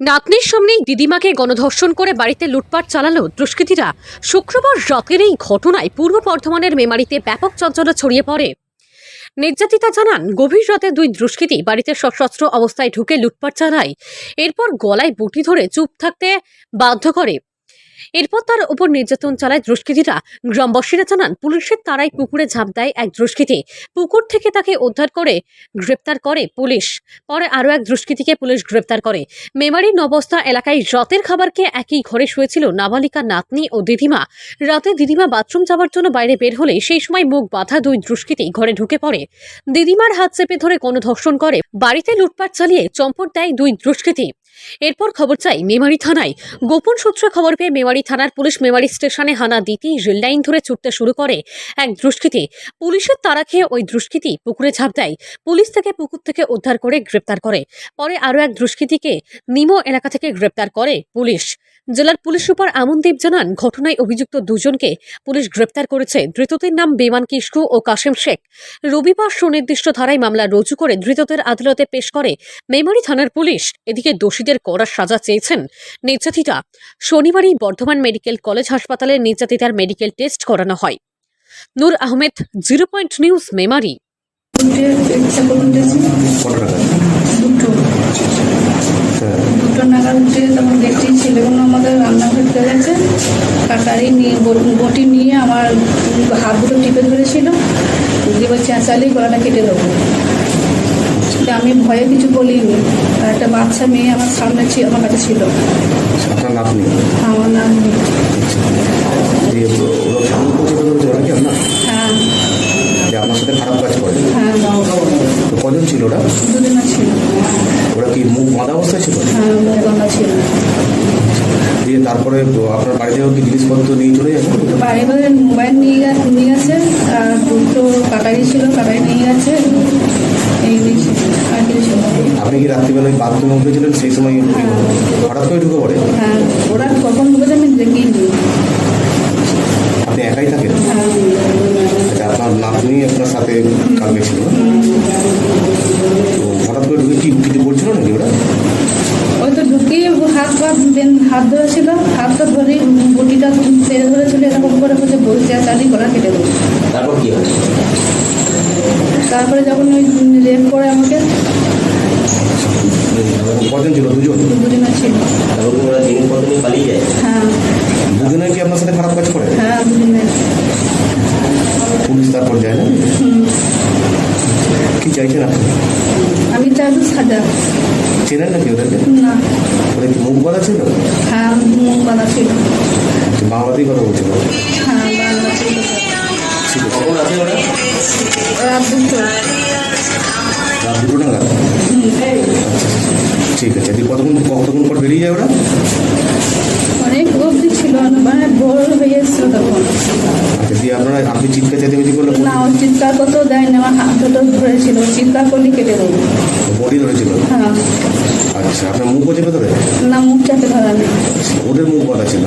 নাতনির সামনেই দিদিমাকে গণধর্ষণ করে বাড়িতে লুটপাট চালালো দুষ্কৃতীরা। শুক্রবার রাতের এই ঘটনায় পূর্ব বর্ধমানের মেমারিতে ব্যাপক চঞ্চলা ছড়িয়ে পড়ে। নির্যাতিতা জানান, গভীর রাতে দুই দুষ্কৃতী বাড়িতে সশস্ত্র অবস্থায় ঢুকে লুটপাট চালায়। এরপর গলায় বুটি ধরে চুপ থাকতে বাধ্য করে। এরপর তার উপর নির্যাতন চালায় দুষ্কৃতীরা। গ্রামবাসীরা জানান, পুলিশের তারাই পুকুরে ঝাঁপ দেয় এক দুষ্কৃতী। পুকুর থেকে তাকে উদ্ধার করে গ্রেপ্তার করে পুলিশ। পরে আরও এক দুষ্কৃতীকে পুলিশ গ্রেপ্তার করে। মেমারির নবস্থা এলাকায় রাতের খাবারকে একই ঘরে শুয়েছিল নাবালিকা নাতনি ও দিদিমা। রাতে দিদিমা বাথরুম যাওয়ার জন্য বাইরে বের হলে সেই সময় মুখ বাঁধা দুই দুষ্কৃতী ঘরে ঢুকে পড়ে। দিদিমার হাত চেপে ধরে কোনো ধর্ষণ করে। বাড়িতে লুটপাট চালিয়ে চম্পট দেয় দুই দুষ্কৃতী। এরপর খবর চাই মেমারি থানায়। গোপন সূত্রে খবর পেয়ে মেমারি থানার পুলিশ মেমারি স্টেশনে হানা দিতেই রেল লাইন ধরে ছুটতে শুরু করে। এক দুষ্কৃতী পুলিশের তারা খেয়ে ওই দুষ্কৃতী পুকুরে ঝাঁপ দেয়। পুলিশ তাকে পুকুর থেকে উদ্ধার করে গ্রেপ্তার করে। পরে আরও এক দুষ্কৃতীকে নিমো এলাকা থেকে গ্রেপ্তার করে পুলিশ। জেলার পুলিশ সুপার আমনদীপ জানান, ঘটনায় অভিযুক্ত দুজনকে পুলিশ গ্রেপ্তার করেছে। ধৃতদের নাম বেমান কিস্কু ও কাশেম শেখ। রবিবার সুনির্দিষ্ট ধারায় মামলা রুজু করে ধৃতদের আদালতে পেশ করে মেমারি থানার পুলিশ। এদিকে দোষীদের কড়া সাজা চেয়েছেন নির্যাতিতা। শনিবারই বর্ধমান মেডিকেল কলেজ হাসপাতালে নির্যাতিতার মেডিকেল টেস্ট করানো হয়। Noor Ahmed, zero point news, Memari. আমাদের নিয়ে বটি নিয়ে আমার হাত দুটো টিপে ধরেছিল। চেঁচালি গলাটা কেটে দেবো। তা আমি ভয়ে কিছু বলিনি। আর একটা বাচ্চা মেয়ে আমার সামনে ছিল আমার কাছে ছিল। আপনার নাতনি আমার আপনার? হ্যাঁ। সাথে খারাপ কাজ করে। হ্যাঁ তো কজন ছিল ওরা? ছিল। ওরা কি মুখ বাঁধা অবস্থায় ছিল? হ্যাঁ ছিল। দিয়ে তারপরে আপনার বাড়ি থেকেও কি জিনিসপত্র নিয়ে চলে যাবে বাইরে বাইরে মোবাইল নিয়ে নিয়ে গেছে আর দুটো কাটারি ছিল কাটারি নিয়ে গেছে। ছিল না। আপনি কি রাত্রিবেলায় বাথরুমে উঠেছিলেন সেই সময় হঠাৎ করে ঢুকে পড়ে। হ্যাঁ ওরা কখন ঢুকেছে আমি দেখিনি আপনি একাই থাকেন? হ্যাঁ আচ্ছা আপনার নাতনি আপনার সাথে কালকে ছিল? না? তো হঠাৎ করে ঢুকে কি কিছু বলছিল নাকি ওরা? ওই তো ঢুকিয়ে হাত পা বেন- হাত ধরেছিল হাতটা ধরে বটিটা ছেড়ে ধরেছিল এরকম করে বলছে বলছে চালি গলা কেটে দেবো। তারপর কি হয় তারপরে যখন ওই রেপ করে আমাকে কজন ছিল দুজন। যায়। হ্যাঁ। দুজনে কি আপনার সাথে খারাপ কাজ করে? হ্যাঁ পুলিশ তারপর যায় না। কি চাইছেন আপনি? আমি চাইব সাজা। চেনেন নাকি ওদেরকে? না। ওদের কি মুখ বাঁধা ছিল? হ্যাঁ মুখ বাঁধা ছিল। আচ্ছা, বাংলাতেই কথা বলছিল হ্যাঁ বাংলা ছিল ঠিক আছে। কখন আছে ওরা দুটো ঠিক আছে দিয়ে কতক্ষণ কতক্ষণ পর বেরিয়ে যায় ওরা? অনেক অবধি ছিল মানে ভোর হয়ে এসছিল তখন। আচ্ছা দিয়ে আপনারা আপনি চিৎকার চেঁচামেচি করলে না ও চিৎকার করতেও দেয়নি আমার হাত দুটো ধরেছিল চিৎকার করলে কেটে দেবো। বডি ধরেছিল? হ্যাঁ। আচ্ছা আপনার মুখও চেপে ধরে না মুখ চাপে ধরা নেই ওদের মুখ বাঁধা ছিল।